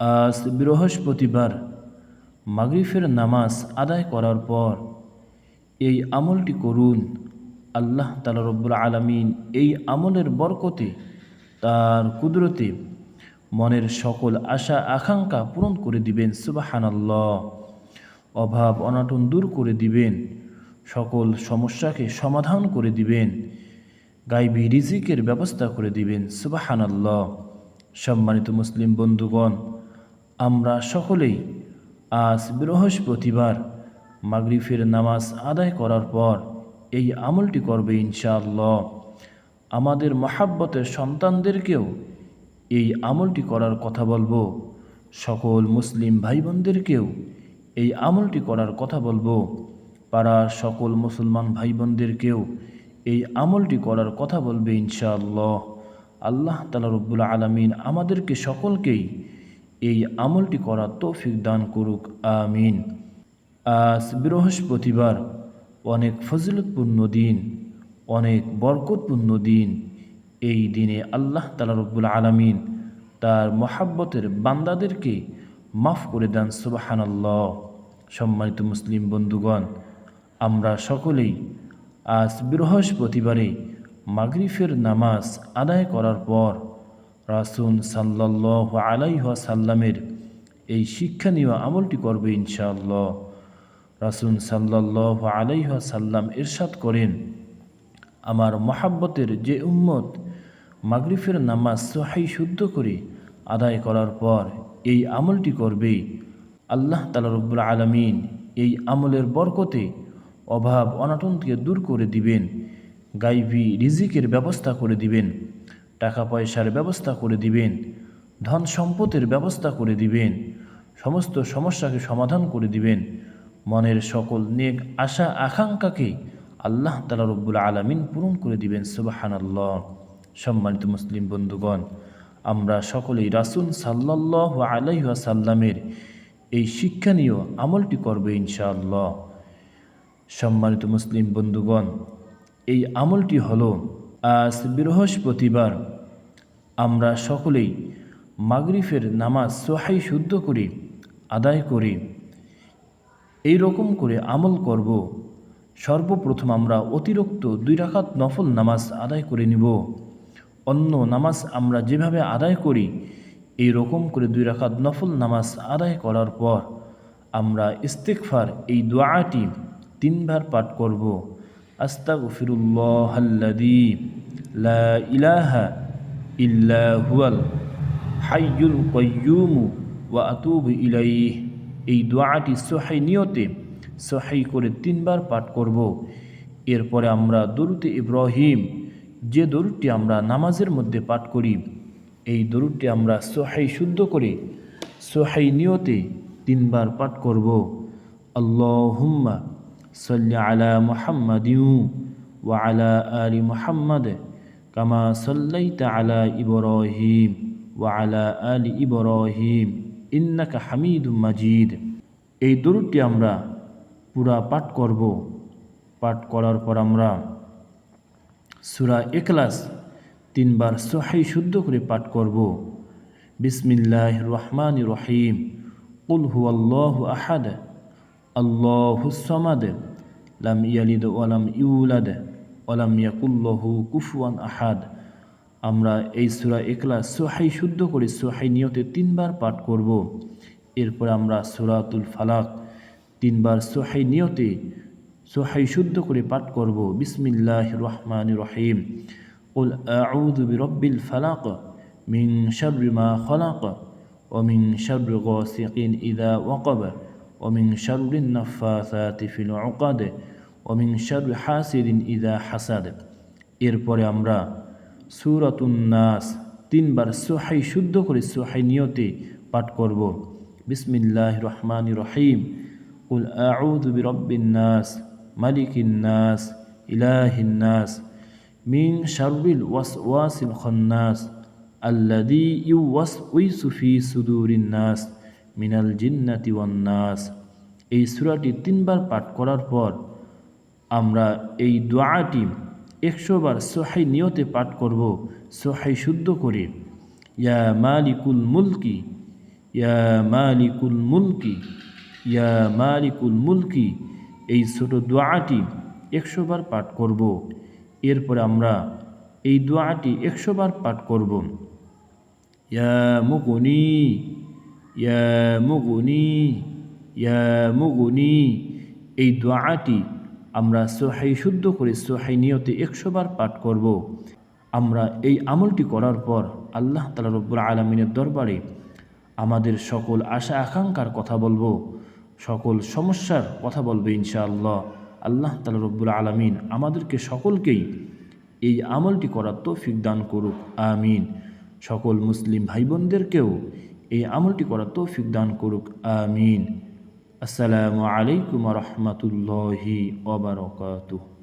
আজ বৃহস্পতিবার মাগরিফের নামাজ আদায় করার পর এই আমলটি করুন। আল্লাহ তালা রব্বুল আলমিন এই আমলের বরকতে তার কুদরতে মনের সকল আশা, আকাঙ্ক্ষা পূরণ করে দিবেন, সুবাহানাল্লাহ। অভাব, অনাটন দূর করে দিবেন, সকল সমস্যাকে সমাধান করে দিবেন, গাইবি রিজিকের ব্যবস্থা করে দিবেন, সুবাহানাল্লাহ। সম্মানিত মুসলিম বন্ধুগণ আমরা সকলেই আজ বৃহস্পতিবার মাগরিফের নামাজ আদায় করার পর এই আমলটি করবে ইনশাআল্লাহ। আমাদের মহাব্বতের সন্তানদেরকেও এই আমলটি করার কথা বলব। সকল মুসলিম ভাই বোনদেরকেও এই আমলটি করার কথা বলব। পাড়ার সকল মুসলমান ভাই বোনদেরকেও এই আমলটি করার কথা বলবে ইনশাআল্লাহ। আল্লাহ তালা রব্বুল আলমিন আমাদেরকে সকলকেই এই আমলটি করার তৌফিক দান করুক, আমিন। আজ বৃহস্পতিবার অনেক ফজিলতপূর্ণ দিন, অনেক বরকতপূর্ণ দিন। এই দিনে আল্লাহ তালা রব্বুল আলমিন তার মহাব্বতের বান্দাদেরকে মাফ করে দেন, সুবাহানাল্লাহ। সম্মানিত মুসলিম বন্ধুগণ, আমরা সকলেই আজ বৃহস্পতিবারে মাগরিফের নামাজ আদায় করার পর রাসুল সাল্লাহ আলাইহা সাল্লামের এই শিক্ষণীয় আমলটি করবে ইনশাআল্লাহ। রাসুল সাল্লাহ আলাইহা সাল্লাম এরশাদ করেন, আমার মহাব্বতের যে উম্মত মাগরিফের নামাজ সোহাই শুদ্ধ করে আদায় করার পর এই আমলটি করবে, আল্লাহ তালা রব্বুল আলমিন এই আমলের বরকতে অভাব অনাটনকে দূর করে দিবেন, গাইবি রিজিকের ব্যবস্থা করে দিবেন। টাকা পয়সার ব্যবস্থা করে দিবেন ধন সম্পদের ব্যবস্থা করে দিবেন, সমস্ত সমস্যাকে সমাধান করে দিবেন। মনের সকল নেক আশা, আকাঙ্ক্ষাকে আল্লাহ তালা রব্বুল আলমিন পূরণ করে দিবেন, সুবাহানাল্লাহ। সম্মানিত মুসলিম বন্ধুগণ, আমরা সকলেই রাসুল সাল্লাহ আলাইসাল্লামের এই শিক্ষণীয় আমলটি করবে ইনশাআল্লাহ। সম্মানিত মুসলিম বন্ধুগণ, এই আমলটি হল আজ বৃহস্পতিবার। আমরা সকলেই মাগরিফের নামাজ সোহাই শুদ্ধ করে আদায় করে এই রকম করে আমল করব। সর্বপ্রথম আমরা অতিরিক্ত দুই রাখাত নফল নামাজ আদায় করে নিব। অন্য নামাজ আমরা যেভাবে আদায় করি, এই রকম করে দুই রাখাত নফল নামাজ আদায় করার পর আমরা ইস্তেকফার এই দোয়াটি তিনবার পাঠ করব। আস্তাগ ফিরুল্লাহাল্লাদি লা ইলাহা ইল্লা হুয়াল হাইয়ুল কয়্যুমু ওয়া আতুব ইলাইহ। এই দোয়াটি সোহাই নিয়তে সোহাই করে তিনবার পাঠ করব। এরপরে আমরা দরুতে ইব্রাহিম, যে দরুদটি আমরা নামাজের মধ্যে পাঠ করি, এই দরুদটি আমরা সোহাই শুদ্ধ করে সোহাই নিয়তে তিনবার পাঠ করব। আল্লাহুম্মা সাল্লি মুহাম্মাদিউ ওয়া আলা আলি মুহাম্মাদ কামা সাল্লাইতা আলা ইব্রাহিম ওয়া আলা আলি ইব্রাহিম ইন্নাকা হামিদুম মাজিদ। এই দরুদটি আমরা পুরা পাঠ করব। পাঠ করার পর আমরা সুরা এখলাস তিনবার সোহাই শুদ্ধ করে পাঠ করব। বিসমিল্লাহ রহমান রহিম। কুল হু আল্লাহ আহাদ। আল্লাহুসমাদ লাম ইয়ালিদ ওয়ালাম ইউলাদ ওয়ালাম ইয়াকুল্লাহু কুফুয়ান আহাদ আমরা এই সুরা একলা সোহাই শুদ্ধ করে সোহাই নিয়তে তিনবার পাঠ করব এরপর আমরা সুরাতুল ফালাক তিনবার সোহাই নিয়তে সোহাই শুদ্ধ করে পাঠ করব বিসমিল্লাহ রহমান রহিম قل أعوذ برب الفلق من شر ما خلق ومن شر غاسق إذا وقب ومن شر النفاثات في العقد ومن شر حاسد إذا حسد এরপরে আমরা সুরাতুন নাস তিনবার সোহাই শুদ্ধ করে সোহাই নিয়তে পাঠ করব বিসমিল্লাহ রহমান রহিম কুল আউদ বিরব্বিন নাস মালিকিন নাস ইলাহিন নাস মিন শারবিল ওয়াস ওয়াসিল খন্নাস আল্লাদি ইউ ওয়াস উই সুফি সুদুরিন নাস মিনাল জিন্নাতি ওয়ান্নাস। এই সুরাটি তিনবার পাঠ করার পর আমরা এই দোয়াটি একশো বার সোহাই নিয়তে পাঠ করব সোহাই শুদ্ধ করে। ইয়া মালিকুল মুলকি, ইয়া মালিকুল মুলকি, ইয়া মালিকুল মুলকি। এই ছোট দোয়াটি একশো বার পাঠ করব। এরপরে আমরা এই দোয়াটি একশো বার পাঠ করব। ইয়া মুগুনি ইয়া মুগুনি ইয়া মুগুনি এই দোয়াটি আমরা সোহাই শুদ্ধ করে সোহাই নিয়তে একশো বার পাঠ করব। আমরা এই আমলটি করার পর আল্লাহ তালা রব্বুল আলমিনের দরবারে আমাদের সকল আশা, আকাঙ্ক্ষার কথা বলব, সকল সমস্যার কথা বলবে ইনশাআল্লাহ। আল্লাহ তালা রব্বুল আলমিন আমাদেরকে সকলকেই এই আমলটি করার তৌফিক দান করুক, আমিন। সকল মুসলিম ভাই বোনদেরকেও এই আমলটি করার তৌফিক দান করুক আমিন। আসসালামু আলাইকুম রহমতুল্লাহি ওবরকাতুহ